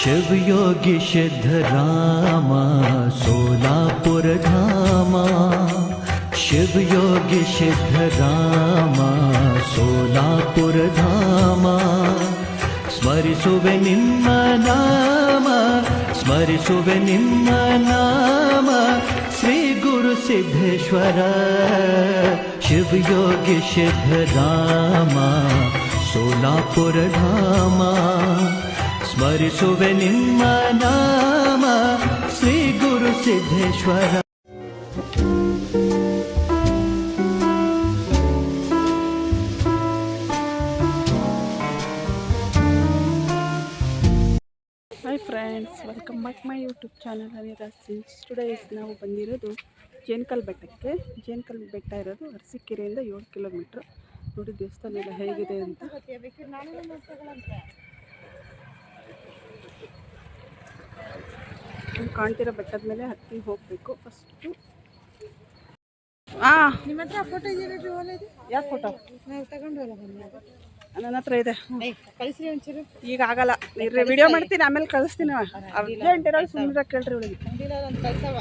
शिवयोगी सिद्ध राम सोलापुर धाम। शिवयोगी सिद्ध राम सोलापुर धाम स्वरशुभे निम्नाम स्वरशुभनिम् नाम। श्री गुरु सिद्धेश्वर शिवयोगी सिद्ध राम शोलापुर धाम। ಸ್ಮರಿಸುವೆ ನಿಮ್ಮ ನಾಮ Shri Guru Siddheshwar. Friends welcome back my YouTube channel today's ನಾವು ಬಂದಿರೋದು ಜೇನ್ಕಲ್ ಬೆಟ್ಟಕ್ಕೆ. ಜೇನ್ಕಲ್ ಬೆಟ್ಟ ಇರೋದು ಅರಸಿಕೆರೆಯಿಂದ ಏಳು ಕಿಲೋಮೀಟ್ರ್. ನೋಡಿ ದೇವಸ್ಥಾನ ಎಲ್ಲ ಹೇಗಿದೆ ಅಂತ ಇಲ್ಲಿ ಕಾಣ್ತಿರೋ ಬೆಟ್ಟದ ಮೇಲೆ ಹತ್ತಿ ಹೋಗಬೇಕು ಫಸ್ಟು ಹಾಂ ನಿಮ್ಮ ಹತ್ರ ಫೋಟೋ ಇದೆಯಾ ಒಳ್ಳೆದು ಯಾವ ಫೋಟೋ ನಾವು ಬನ್ನಿ ನನ್ನ ಹತ್ರ ಇದೆ. ಕಳಿಸ್ರಿ ಒಂಚೂರು. ಈಗ ಆಗಲ್ಲ. ವಿಡಿಯೋ ಮಾಡ್ತೀನಿ ಆಮೇಲೆ ಕಳಿಸ್ತೀನಿ ಅರ್ಜೆಂಟ್ ಇರೋದು ಸುಮ್ಮನೆ ಕೇಳ್ರಿ ಕಳ್ಸವ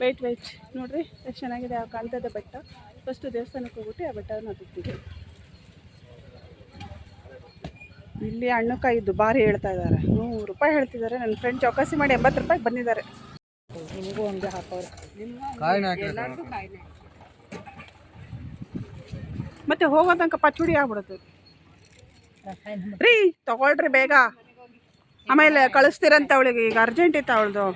ವೆಯ್ಟ್ ವೆಯ್ಟ್ ನೋಡ್ರಿ ಎಷ್ಟು ಚೆನ್ನಾಗಿದೆ ಆ ಕಾಣ್ತದೆ ಬೆಟ್ಟ. ಫಸ್ಟು ದೇವಸ್ಥಾನಕ್ಕೆ ಹೋಗ್ಬಿಟ್ಟು ಆ ಬೆಟ್ಟವನ್ನು ಹತ್ತುತ್ತೀವಿ. ಇಲ್ಲಿ ಹಣ್ಣುಕಾಯಿ ದುಬಾರಿ ಹೇಳ್ತಾ ಇದ್ದಾರೆ. ನೂರು ರೂಪಾಯಿ ಹೇಳ್ತಿದ್ದಾರೆ. ನನ್ನ ಫ್ರೆಂಡ್ ಚೌಕಾಸಿ ಮಾಡಿ ಎಂಬತ್ತು ರೂಪಾಯಿಗೆ ಬಂದಿದ್ದಾರೆ. ನಿಮಗೂ ಒಂದು ಹಾಕೋರು. ಮತ್ತೆ ಹೋಗೋ ತನಕ ಪಚ್ಚುಡಿ ಆಗ್ಬಿಡುತ್ತೆ. ರೀ ತಗೊಳ್ರಿ ಬೇಗ. ಆಮೇಲೆ ಕಳಿಸ್ತೀರಂತ ಅವಳಿಗೆ. ಈಗ ಅರ್ಜೆಂಟ್ ಇತ್ತು ಅವಳದು.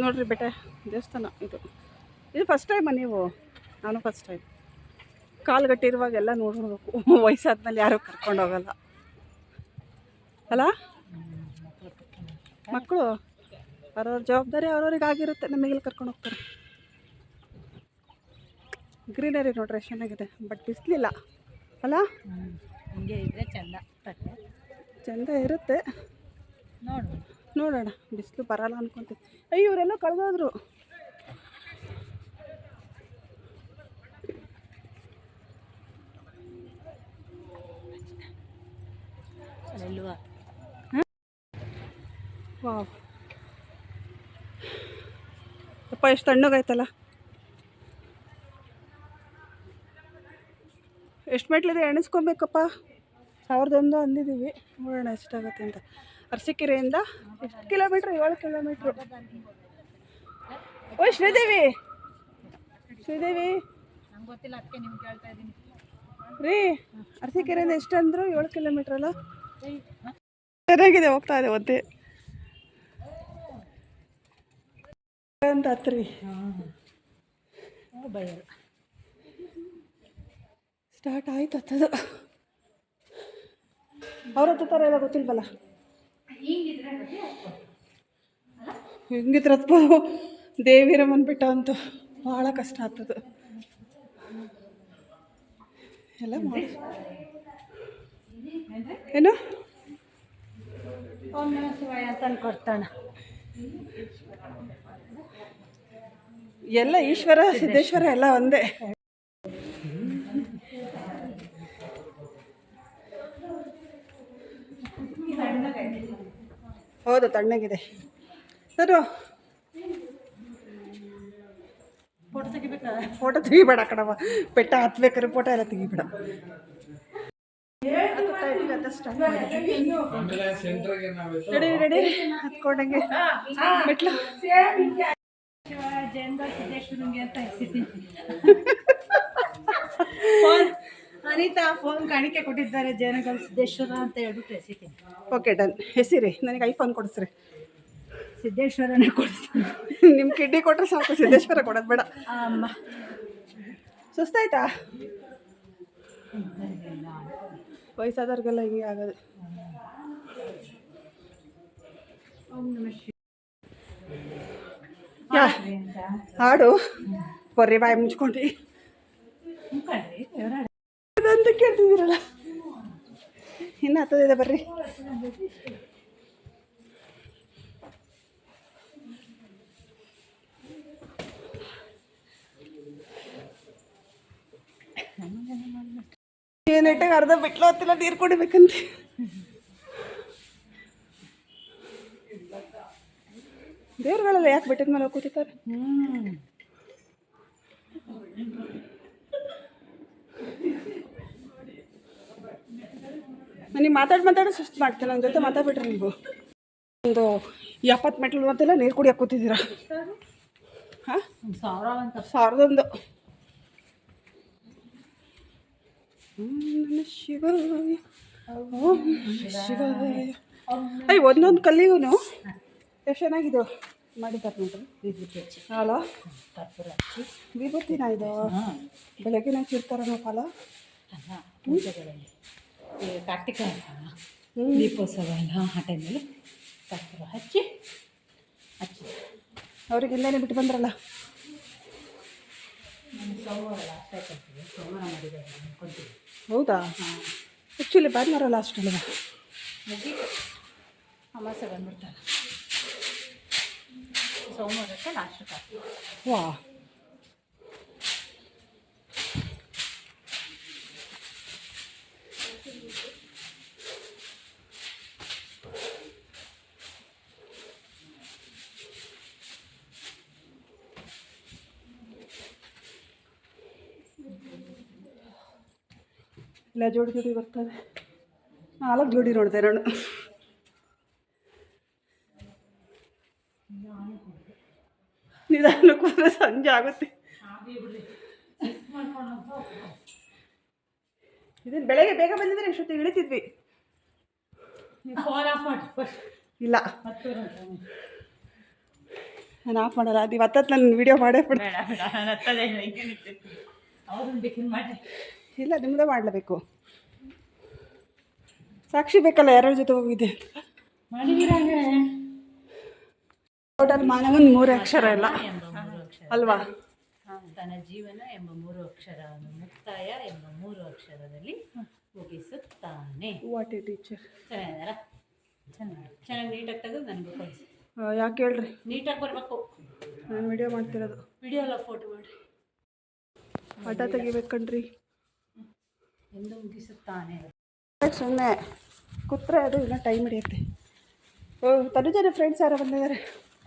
ನೋಡ್ರಿ ಬೆಟ್ಟ ದೇವಸ್ಥಾನ ಇದು. ಇದು ಫಸ್ಟ್ ಟೈಮ ನೀವು? ನಾನು ಫಸ್ಟ್ ಟೈಮ್ ಕಾಲು ಗಟ್ಟಿರುವಾಗೆಲ್ಲ ನೋಡ್ಬೇಕು. ವಯಸ್ಸಾದ್ಮೇಲೆ ಯಾರೂ ಕರ್ಕೊಂಡು ಹೋಗಲ್ಲ. ಅಲ್ಲ? ಮಕ್ಕಳು ಅವ್ರವ್ರ ಜವಾಬ್ದಾರಿ ಅವ್ರವ್ರಿಗೆ ಆಗಿರುತ್ತೆ ನಮಗೆಲ್ಲ ಕರ್ಕೊಂಡು ಹೋಗ್ತಾರೆ. ಗ್ರೀನರಿ ನೋಡ್ರಿ ಎಷ್ಟು ಚೆನ್ನಾಗಿದೆ. ಬಟ್ ಬಿಸಿಲಿಲ್ಲ. ಅಲ್ಲ? ಹಿಂಗೆ ಇದ್ರೆ ಚಂದ. ಚಂದ ಇರುತ್ತೆ. ನೋಡು ನೋಡೋಣ, ಬಿಸಿಲು ಬರಲ್ಲ ಅನ್ಕೊತೀವಿ ಅಯ್ಯೋ, ಇವರೆಲ್ಲ ಕಳೆದೋದ್ರು. ವಾವ್. ಅಪ್ಪ ಎಷ್ಟು ತಣ್ಣಗಾಯ್ತಲ್ಲ. ಎಷ್ಟು ಮೆಟ್ಲಿದೆ ಎಣಿಸ್ಕೊಬೇಕಪ್ಪ? ಸಾವಿರದ ಒಂದು ಅಂದಿದ್ದೀವಿ. ನೋಡೋಣ ಎಷ್ಟಾಗುತ್ತೆ ಅಂತ. ಅರಸೀಕೆರೆಯಿಂದ ಎಷ್ಟು ಕಿಲೋಮೀಟ್ರ್? ಏಳು ಕಿಲೋಮೀಟ್ರು. ಓ ಶ್ರೀದೇವಿ! ಶ್ರೀದೇವಿ! ಗೊತ್ತಿಲ್ಲ ರೀ, ಅರಸೀಕೆರೆಯಿಂದ ಎಷ್ಟು ಅಂದರು ಏಳು ಕಿಲೋಮೀಟ್ರ್ ಅಲ್ಲ ಚೆನ್ನಾಗಿದೆ ಹೋಗ್ತಾ ಇದೆ ಒದ್ದೆ ಅಂತ ಹತ್ರಿ ಸ್ಟಾರ್ಟ್ ಆಯ್ತು ಹತ್ತದು ಅವ್ರ ಹತ್ತಾರ ಎಲ್ಲ ಗೊತ್ತಿಲ್ವಲ್ಲ? ಹೆಂಗಿದ್ರೆ ಹತ್ಬೋದು ದೇವಿರಮ್ಮನ ಬೆಟ್ಟ ಅಂತೂ ಭಾಳ ಕಷ್ಟ ಆಗ್ತದೆ. ಎಲ್ಲ ಮಾಡಿ. ಏನು? ಎಲ್ಲ ಈಶ್ವರ ಸಿದ್ದೇಶ್ವರ ಎಲ್ಲ ಒಂದೇ. ಹೌದು ತಣ್ಣಗಿದೆ ಸರು ಫೋಟೋ ತೆಗಿಬೇಕಾ ಫೋಟೋ ತೆಗಿಬೇಡ ಕಣವ ಬೆಟ್ಟ ಹತ್ಬೇಕಾದ್ರೆ ಫೋಟೋ ಎಲ್ಲ ತೆಗಿಬೇಡ ಹತ್ತುತ್ತಾ ಇದೀವಿ, ಹತ್ತ start ಮಾಡಿದ್ವಿ. ರೆಡಿ ರೆಡಿ ಹತ್ಕೊಂಡಂಗೆ ಮೆಟ್ಲು ಶಿವ ಜಯಂತ ಸಿದ್ದೇಶ್ವರಂಗೆ ಅಂತ ಹೆಸರಿದ್ದೀನಿ ಫೋನ್ ಅನಿತಾ ಫೋನ್ ಕಾಣಿಕೆ ಕೊಟ್ಟಿದ್ದಾರೆ ಜಯನಗರ ಸಿದ್ದೇಶ್ವರ ಅಂತ ಹೇಳ್ಬಿಟ್ಟು ಹೆಸಿತೀನಿ ಓಕೆ ಡನ್ ಹೆಸಿರಿ ನನಗೆ ಐಫೋನ್ ಕೊಡಿಸ್ರಿ. ಸಿದ್ದೇಶ್ವರನೇ ಕೊಡ್ತೀನಿ ನಿಮ್ಮ ಕಿಡ್ಡಿ ಕೊಟ್ಟರೆ ಸಾಕು ಸಿದ್ದೇಶ್ವರ ಕೊಡೋದು ಬೇಡ. ಅಮ್ಮ. ಸುಸ್ತಾಯ್ತಾ? ವಯಸ್ಸಾದವ್ರಿಗೆಲ್ಲ ಹಿಂಗೆ ಆಗೋದು. ಹಾಡು. ಬರ್ರಿ ಬಾಯಿ ಮುಚ್ಕೊಂಡು. ಅದಂತ ಕೇಳ್ತಿದ್ದೀರಲ್ಲ? ಇನ್ನು ಹತ್ತದಿದೆ ಬರ್ರಿ. ಏನೇಟಾಗ ಅರ್ಧ ಬಿಟ್ಲು ಹತ್ತಿಲ್ಲ, ನೀರು ಕುಡಿಬೇಕಂತ. ದೇವ್ರಗಳಲ್ಲ ಯಾಕೆ ಬೆಟ್ಟದ ಮೇಲೆ ಕೂತಿರ್ತಾರೆ? ಹ್ಞೂ ನೀವು ಮಾತಾಡಿ ಮಾತಾಡಿ, ಸುಸ್ತು ಮಾಡ್ತೀನಿ ನನ್ನ ಜೊತೆ ಮಾತಾಡ್ಬಿಟ್ರಿ ನೀವು. ಒಂದು ಎಪ್ಪತ್ತು ಮೆಟ್ಲು ಮತ್ತೆಲ್ಲ ನೀರು ಕುಡಿ ಕೂತಿದ್ದೀರಾ? ಹಾಂ? ಸಾವಿರದೊಂದು. ನಮಃ ಶಿವಾಯ. ಓಂ ಶಿವಾಯ. ಒಂದೊಂದು ಕಲ್ಲಿಗೂ ಎಷ್ಟು ಚೆನ್ನಾಗಿದೆ ಮಾಡಿದ್ದಾರೆ ನೋಡ್ರಿ ವಿಭೂತಿ ಹಾಲ? ವಿಭೂತಿನ ಇದು? ಬೆಳಗ್ಗೆ ನಾವು ಚಿರ್ತಾರನೋ ಫಲ ಪೂಜೆಗಳಲ್ಲಿ ಕಾರ್ತಿಕ ದೀಪೋತ್ಸವ ಎಲ್ಲ ಆ ಟೈಮಲ್ಲಿ ಕರ್ಪೂರ ಹಚ್ಚಿ ಹಚ್ಚಿ. ಅವ್ರಿಗೆ ಬಿಟ್ಟು ಬಂದ್ರಲ್ಲ? ಸೋಮವಾರ ಲಾಸ್ಟ್ ಆಯ್ತು ಸೋಮವಾರ ಮಾಡಿದ್ದಾರೆ ಅನ್ಕೊಂತೀವಿ ಹೌದಾ? ಆ್ಯಕ್ಚುಲಿ ಭಾನುವಾರ ಲಾಸ್ಟ್ ಅಲ್ವಾ? ಮುಗೀತು ಅಮಾಸೆ ಬಂದ್ಬಿಡ್ತಾರೆ ಸೋಮವಾರಕ್ಕೆ ಲಾಸ್ಟ್ ವಾ. ಇಲ್ಲ, ಜೋಡಿ ಜೋಡಿ ಬರ್ತದೆ ನಾಲ್ಕು ಜೋಡಿ ನೋಡ್ದೆ ನಾನು ನಿಧಾನಕ್ಕೆ ಹೋದ್ರೆ ಸಂಜೆ ಆಗುತ್ತೆ. ಇದನ್ನು ಬೆಳಗ್ಗೆ ಬೇಗ ಬಂದಿದ್ರೆ ಇಷ್ಟೊತ್ತಿಗೆ ಇಳಿತಿದ್ವಿ. ಇಲ್ಲ. ನಾನು ಆಫ್ ಮಾಡಲ್ಲ ಅದು ಇವತ್ತತ್ತು ನಾನು ವಿಡಿಯೋ ಮಾಡೇ ಬಿಡ. ಇಲ್ಲ ನಿಮ್ಮದೇ ಮಾಡಲೇಬೇಕು. ಸಾಕ್ಷಿ ಬೇಕಲ್ಲ ಯಾರ ಜೊತೆ ಹೋಗಿದ್ದೆ? ಮಾಡಿದ್ದೀರಾ ಟೋಟಲ್ ಮಾನವನ್ ಮೂರು ಅಕ್ಷರ ಇಲ್ಲ ಅಕ್ಷರ ಅಲ್ವಾ? ತನ್ನ ಜೀವನ ಎಂಬ ಮೂರು ಅಕ್ಷರ ಮುಕ್ತಾಯ ಎಂಬ ಮೂರು ಅಕ್ಷರದಲ್ಲಿ ಮುಗಿಸುತ್ತಾನೆ. ವಾಟ್ ಎ ಟೀಚರ್ ಚೆನ್ನಾಗಿದಾರ ಚೆನ್ನಾಗಿ ಚೆನ್ನಾಗಿ ನೀಟಾಗಿ ತೆಗೆದು ನನಗೆ ಕಳಿಸಿ ಯಾಕೆ ಹೇಳ್ರಿ? ನೀಟಾಗಿ ಬರಬೇಕು. ನಾನು ವಿಡಿಯೋ ಮಾಡ್ತಿರೋದು. ವಿಡಿಯೋ ಎಲ್ಲ ಫೋಟೋ ಮಾಡಿ ಹಠ ತೆಗಿಬೇಕಣ್ರಿ ಎಂದು ಮುಗಿಸುತ್ತಾನೆ ಸುಮ್ಮನೆ ಕೂತ್ರೆ ಅದು ಇನ್ನೂ ಟೈಮ್ ಹಿಡಿಯುತ್ತೆ ಓ ತನುಜನ ಫ್ರೆಂಡ್ಸ್ ಯಾರೋ ಬಂದಿದ್ದಾರೆ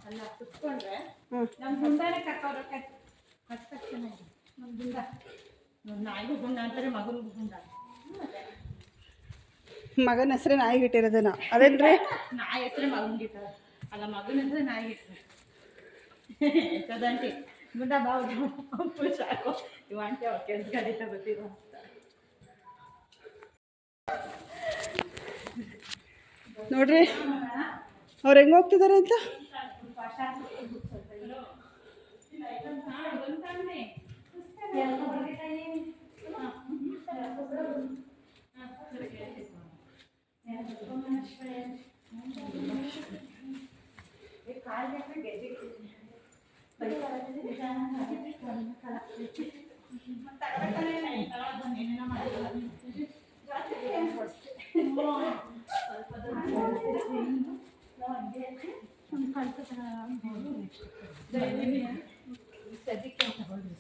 ಅಲ್ಲ ಕುತ್ಕೊಂಡ್ರೆ ಹ್ಞೂ ನಮ್ಮ ಗುಂಡಾನೆ ಕಷ್ಟ ಚೆನ್ನಾಗಿದೆ ನಮ್ಮ ಗುಂಡ ನಾಯಿಗೂ ಗುಂಡ ಅಂತಾರೆ ಮಗನಿಗೂ ಗುಂಡ ಮಗನ ಹೆಸರೇ ನಾಯಿಗೆ ಇಟ್ಟಿರೋದೇನೋ ಅದೇನ್ರಿ ನಾಯಿ ಹೆಸ್ರೆ ಮಗನಿಗೆ ಗಿಟ್ಟ ಅಲ್ಲ ಮಗನ ಹೆಸ್ರೆ ನಾಯಿಗೆ ಇಟ್ಟಾರೆ ಕದಂಟಿ ಗುಂಡ ಬಾವು ಸಾಕು ಇವ ಆಂಟಿ ಅವ್ರು ಕೆಲ್ಸಗಳಿಂದ ಗೊತ್ತಿರೋ ನೋಡ್ರಿ ಅವ್ರು ಹೆಂಗೆ ಹೋಗ್ತಿದ್ದಾರೆ ಅಂತ? ಸದ್ಯಕ್ಕೆ ತಗೊಳ್ರಿ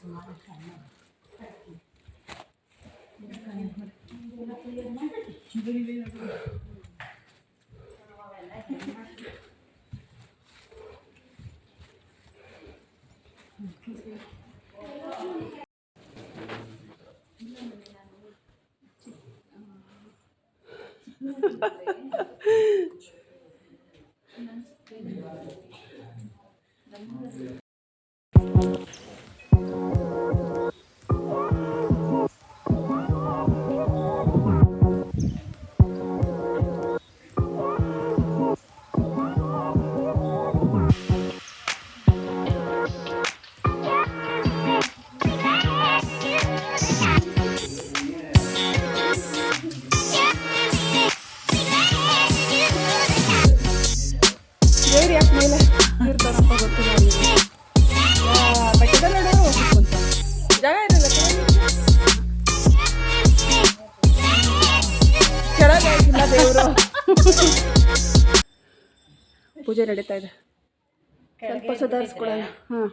ಸ್ವಲ್ಪ ಸುಧಾರಿಸ್ಕೊಳ್ಳೋಣ ಹಾಂ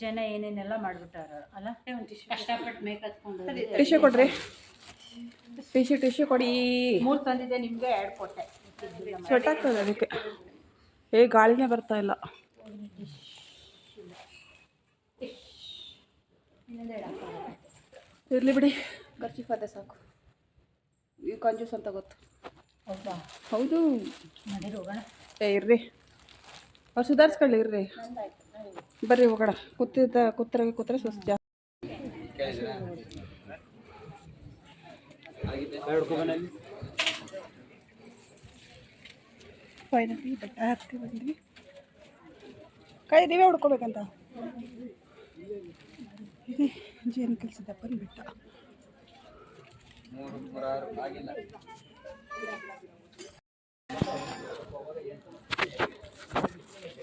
ಜನ ಏನೇನೆಲ್ಲ ಮಾಡ್ಬಿಟ್ಟಾರ ಅಲ್ಲ? ಕಷ್ಟಪಟ್ಟು ಮೇಕ್ ಹತ್ಕೊಂಡು ಟಿಶ್ಯೂ ಕೊಡ್ರಿ. ಟಿಶ್ಯೂ ಟಿಶ್ಯೂ ಕೊಡಿ. ಮೂರು ತಂದಿದ್ದೆ ನಿಮಗೆ ಎರಡು ಕೊಟ್ಟೆ. ಸ್ವೆಟ್ ಆಗ್ತದೆ ಅದಕ್ಕೆ. ಏ ಗಾಳಿನೇ ಬರ್ತಾ ಇಲ್ಲ. ಇರಲಿ ಬಿಡಿ. ಖರ್ಚಿಫ್ ಅದೇ ಸಾಕು. ಈ ಕಂಜೂಸ್ ಅಂತ ಗೊತ್ತು ಹೌದಾ? ಹೌದು. ನಡೀರಿ ಹೋಗೋಣ. ಏ ಇರ್ರಿ. ಅವ್ರು ಸುಧಾರಿಸ್ಕೊಳ್ಳಿ, ಇರ್ರಿ. ಬರ್ರಿ ಹೋಗೋಣ. ಕೂತಿದ್ದ, ಕೂತ್ರೆ ಕೂತ್ರೆ ಸುಸ್ತು ಜಾಸ್ತಿ. ಕೈ ನೀವೇ ಹುಡ್ಕೋಬೇಕಂತ? ಜೇನು ಕಲಿಸಿದಪ್ಪನ ಬೆಟ್ಟ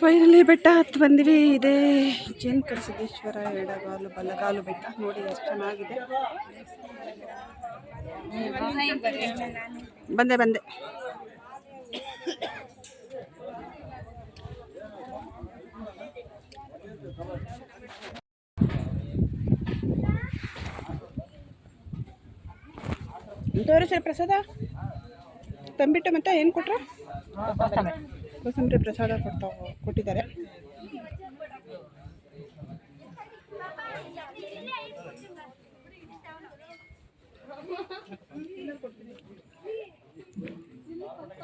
ಫೈನಲಿ ಬೆಟ್ಟ ಹತ್ತು ಬಂದಿವಿ. ಇದೇ ಜೇನು ಸಿದ್ದೇಶ್ವರ ಎಡಗಾಲು, ಬಲಗಾಲು ಬೆಟ್ಟ. ನೋಡಿ, ಎಷ್ಟು ಚೆನ್ನಾಗಿದೆ. ಬಂದೆ ಬಂದೆ. ತೋರಿಸ್ರಿ ಪ್ರಸಾದ. ತಂಬಿಟ್ಟು ಮತ್ತೆ ಏನು ಕೊಟ್ರು? ಕೋಸಂಬರಿ ಪ್ರಸಾದ ಕೊಡ್ತಾ ಕೊಟ್ಟಿದ್ದಾರೆ.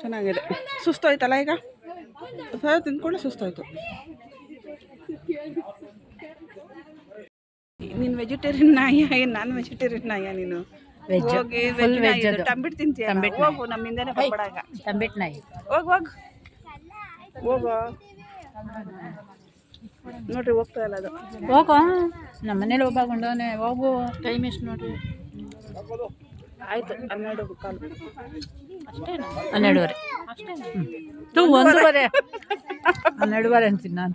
ಚೆನ್ನಾಗಿದೆ. ಸುಸ್ತಾಯ್ತಲ್ಲ ಈಗ? ಪ್ರಸಾದ ತಿಂದ್ಕೊಂಡು ಸುಸ್ತಾಯ್ತು. ನೀನು ವೆಜಿಟೇರಿಯನ್ ನಾಯಿ ನಾನ್ ವೆಜಿಟೇರಿಯನ್ ನಾಯ ನೀನು? ವೆಜ್ ಹೋಗಿ. ತಂಬಿಟ್ಟು ತಿಂತೀಯ ಹೋಗು ನಮ್ಮಿಂದನೇ ಬರ್ಬೇಡಾಗ ತಂಬಿಟ್ಟು ನಾಯಿ. ಹೋಗ್ ಹೋಗ್. ಹೋಗು. ನೋಡ್ರಿ ಹೋಗ್ತಾ ಇಲ್ಲ ಅದು. ಹೋಗೋ ನಮ್ಮ ಮನೇಲಿ ಒಬ್ಬ ಗೊಂಡವನೆ ಹೋಗು. ಟೈಮ್ ಎಷ್ಟು ನೋಡ್ರಿ? ಆಯ್ತು ಹನ್ನೆರಡು ಕಾಲು. ಹನ್ನೆರಡುವರೆ. ಅಷ್ಟೇ ಒಂದೂವರೆ. ಹನ್ನೆರಡುವರೆ ಅಂತೀನಿ ನಾನು.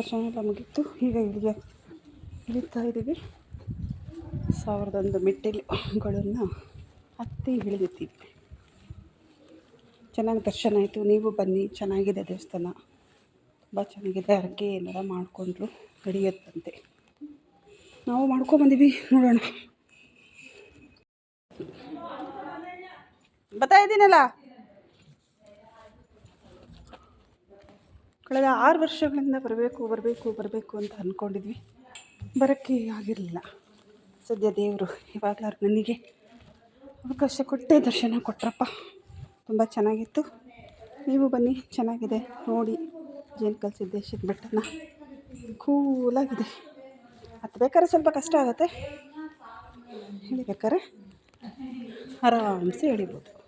ದರ್ಶನ ಎಲ್ಲ ಮುಗೀತು. ಈಗ ಇಲ್ಲಿಗೆ ಇಳಿತಾ ಇದ್ದೀವಿ. ಸಾವಿರದೊಂದು ಮೆಟ್ಟಿಲುಗಳನ್ನು ಹತ್ತಿ ಇಳಿದಿದ್ದೀವಿ. ಚೆನ್ನಾಗಿ ದರ್ಶನ ಆಯಿತು. ನೀವು ಬನ್ನಿ. ಚೆನ್ನಾಗಿದೆ ದೇವಸ್ಥಾನ. ತುಂಬ ಚೆನ್ನಾಗಿದೆ. ಅರ್ಗೆ ಏನಾರ ಮಾಡಿಕೊಂಡ್ರು ನಡೆಯುತ್ತಂತೆ. ನಾವು ಮಾಡ್ಕೊಂಬಂದೀವಿ ನೋಡೋಣ. ಬರ್ತಾ ಇದ್ದೀನಲ್ಲ? ಕಳೆದ ಆರು ವರ್ಷಗಳಿಂದ ಬರಬೇಕು ಬರಬೇಕು ಬರಬೇಕು ಅಂತ ಅಂದ್ಕೊಂಡಿದ್ವಿ ಬರೋಕ್ಕೆ ಆಗಿರಲಿಲ್ಲ. ಸದ್ಯ ದೇವರು ಇವಾಗಲಾರು ನನಗೆ ಅವಕಾಶ ಕೊಟ್ಟೆ, ದರ್ಶನ ಕೊಟ್ರಪ್ಪ. ತುಂಬ ಚೆನ್ನಾಗಿತ್ತು. ನೀವು ಬನ್ನಿ, ಚೆನ್ನಾಗಿದೆ. ನೋಡಿ, ಜೇನು ಸಿದ್ದೇಶ್ವರ ಬೆಟ್ಟನ. ಕೂಲಾಗಿದೆ. ಹತ್ಬೇಕಾದ್ರೆ ಸ್ವಲ್ಪ ಕಷ್ಟ ಆಗುತ್ತೆ. ಇಳಿಬೇಕಾದ್ರೆ ಆರಾಮ್ಸೆ ಎಳಿಬೋದು.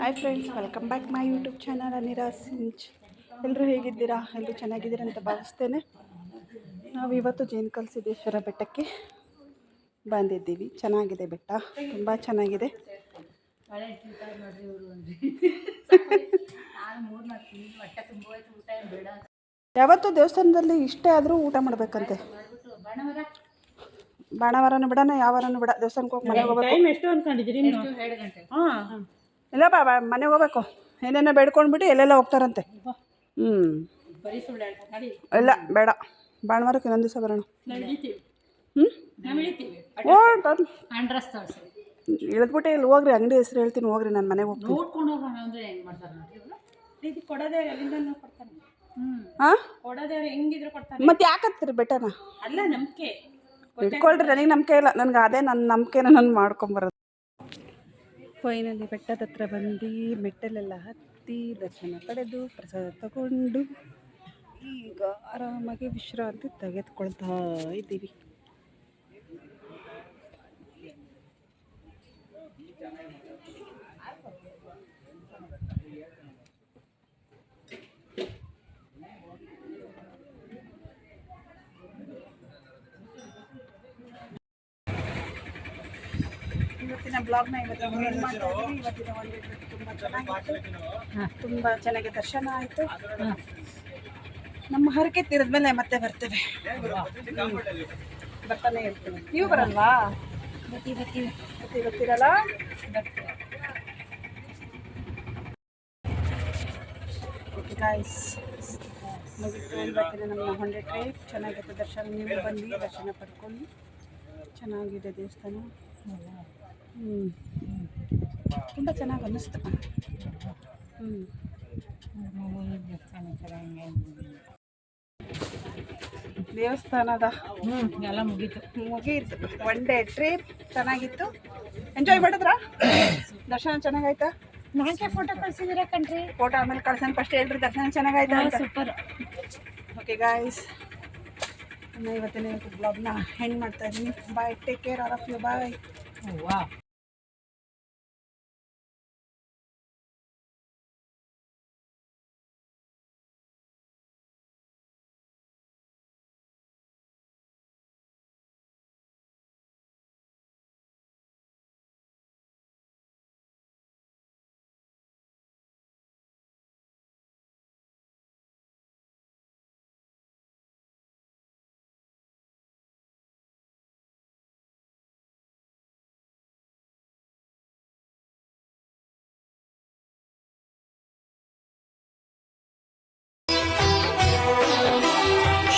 Hi friends welcome back my YouTube channel ಅನಿರಾ ಸಿಂಚ್ ಎಲ್ಲರೂ ಹೇಗಿದ್ದೀರಾ? ಎಲ್ಲರೂ ಚೆನ್ನಾಗಿದ್ದೀರಾ ಅಂತ ಭಾವಿಸ್ತೇನೆ. ನಾವು ಇವತ್ತು ಜೇನ್ಕಲ್ ಸಿದ್ದೇಶ್ವರ ಬೆಟ್ಟಕ್ಕೆ ಬಂದಿದ್ದೀವಿ. ಚೆನ್ನಾಗಿದೆ ಬೆಟ್ಟ. ತುಂಬ ಚೆನ್ನಾಗಿದೆ. ಯಾವತ್ತೂ ದೇವಸ್ಥಾನದಲ್ಲಿ ಇಷ್ಟೇ ಆದರೂ ಊಟ ಮಾಡಬೇಕಂತೆ. ಬಾಣವಾರನೂ ಬಿಡೋಣ ಯಾವಾರನು ಬಿಡ? ದೇವಸ್ಥಾನಕ್ಕೆ ಹೋಗಿ ಮನೆಗೆ ಹೋಗ್ಬೇಕು. ಎಷ್ಟು ಅನ್ಕೊಂಡಿದ್ದೀರಿ ನೀವು ಹಾಂ. ಇಲ್ಲ ಬಾ ಬಾ ಮನೆಗೆ ಹೋಗ್ಬೇಕು. ಏನೇನೋ ಬೇಡ್ಕೊಂಡ್ಬಿಟ್ಟು ಎಲ್ಲೆಲ್ಲ ಹೋಗ್ತಾರಂತೆ. ಹ್ಞೂ ಇಲ್ಲ ಬೇಡ. ಭಾನುವಾರಕ್ಕೆ ಇನ್ನೊಂದು ದಿವಸ ಬರೋಣ. ಇಳಿದ್ಬಿಟ್ಟೆ ಹ್ಞೂ ಓ ಡನ್ ಅಡ್ರೆಸ್ ಇಲ್ಲಿ ಹೋಗ್ರಿ ಅಂಗಡಿ ಹೆಸರು ಹೇಳ್ತೀನಿ ಹೋಗ್ರಿ ನಾನು ಮನೆಗೆ ಹೋಗ್ತೀನಿ. ಮತ್ತೆ ಯಾಕತ್ತೀರಿ ನಂಬಿಕೆ. ಇಟ್ಕೊಳ್ರಿ ನನಗೆ ನಂಬಿಕೆ ಇಲ್ಲ. ನನಗೆ ಅದೇ ನನ್ನ ನಂಬಿಕೆನ ನಾನು ಮಾಡ್ಕೊಂಬರೋದು ಫೈನಲಿ ಬೆಟ್ಟದ ಹತ್ರ ಬಂದು ಮೆಟ್ಟಲೆಲ್ಲ ಹತ್ತಿ ದರ್ಶನ ಪಡೆದು ಪ್ರಸಾದ ತಗೊಂಡು ಈಗ ಆರಾಮಾಗಿ ವಿಶ್ರಾಂತಿ ತೆಗೆದುಕೊಳ್ತಾ ಇದ್ದೀವಿ. ಇವತ್ತಿನ ಬ್ಲಾಗ್ನ ಇವತ್ತು end ಮಾಡ್ತಾ. ಇವತ್ತಿನ ಒಂದು ತುಂಬ ಚೆನ್ನಾಗಿತ್ತು. ತುಂಬ ಚೆನ್ನಾಗಿ ದರ್ಶನ ಆಯಿತು. ನಮ್ಮ ಹರಕೆ ತೀರದ ಮೇಲೆ ಮತ್ತೆ ಬರ್ತೇವೆ. ಬರ್ತಾನೆ ಇರ್ತೀವಿ. ನೀವು ಬರಲ್ವಾ? ಬರ್ತೀವಿ ಬರ್ತೀವಿ. ಮತ್ತೆ ಬರ್ತೀರಲ್ಲ? ಓಕೆ ಗಾಯ್ಸ್ ಮುಗಿತು ಇವತ್ತಿನ ನಮ್ಮ ಹೊಂಡೆ ಟ್ರೈಪ್ ಚೆನ್ನಾಗಿತ್ತು. ದರ್ಶನ ನೀವು ಬಂದು ದರ್ಶನ ಪಡ್ಕೊಂಡು ಚೆನ್ನಾಗಿದೆ ದೇವಸ್ಥಾನ. ತುಂಬ ಚೆನ್ನಾಗಿ ಅನ್ನಿಸ್ತು. ಹ್ಞೂ ದೇವಸ್ಥಾನದ ಹ್ಞೂ ಎಲ್ಲ ಮುಗೀತು. ಮುಗೀತು. ಒನ್ ಡೇ ಟ್ರಿಪ್ ಚೆನ್ನಾಗಿತ್ತು. ಎಂಜಾಯ್ ಮಾಡಿದ್ರಾ? ದರ್ಶನ ಚೆನ್ನಾಗಾಯ್ತಾ? ನಾಕೆ ಫೋಟೋ ಕಳ್ಸಿದ್ದೀರಾ ಕಣ್ರಿ? ಫೋಟೋ ಆಮೇಲೆ ಕಳ್ಸೋಣ. ಫಸ್ಟ್ ಹೇಳ್ರಿ ದರ್ಶನ ಚೆನ್ನಾಗಾಯ್ತಾ ಸೂಪರ್ ಓಕೆ ಗಾಯ್ಸ್ ಇವತ್ತಿನ ಬ್ಲಾಗ್ನ ಹೆಂಡ್ ಮಾಡ್ತಾ ಇದ್ದೀನಿ. Bye take care are of you bye ವಾ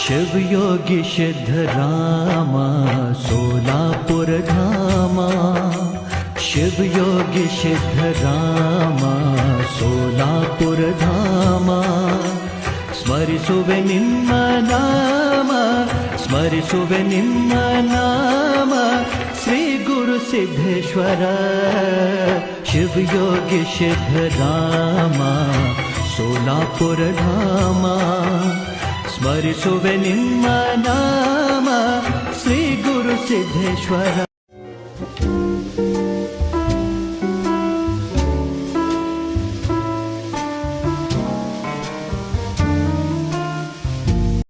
शिवयोगी सिद्ध राम सोलापुर धाम। शिवयोगी सिद्ध राम सोलापुर स्मरिसुवे निम्म नाम। श्री गुरुसिद्धेश्वर शिवयोगी सिद्ध राम शोलापुर धाम। ಸ್ಮರಿಸುವೆ ನಿಮ್ಮ ನಾಮ. ಶ್ರೀ ಗುರು ಸಿದ್ದೇಶ್ವರ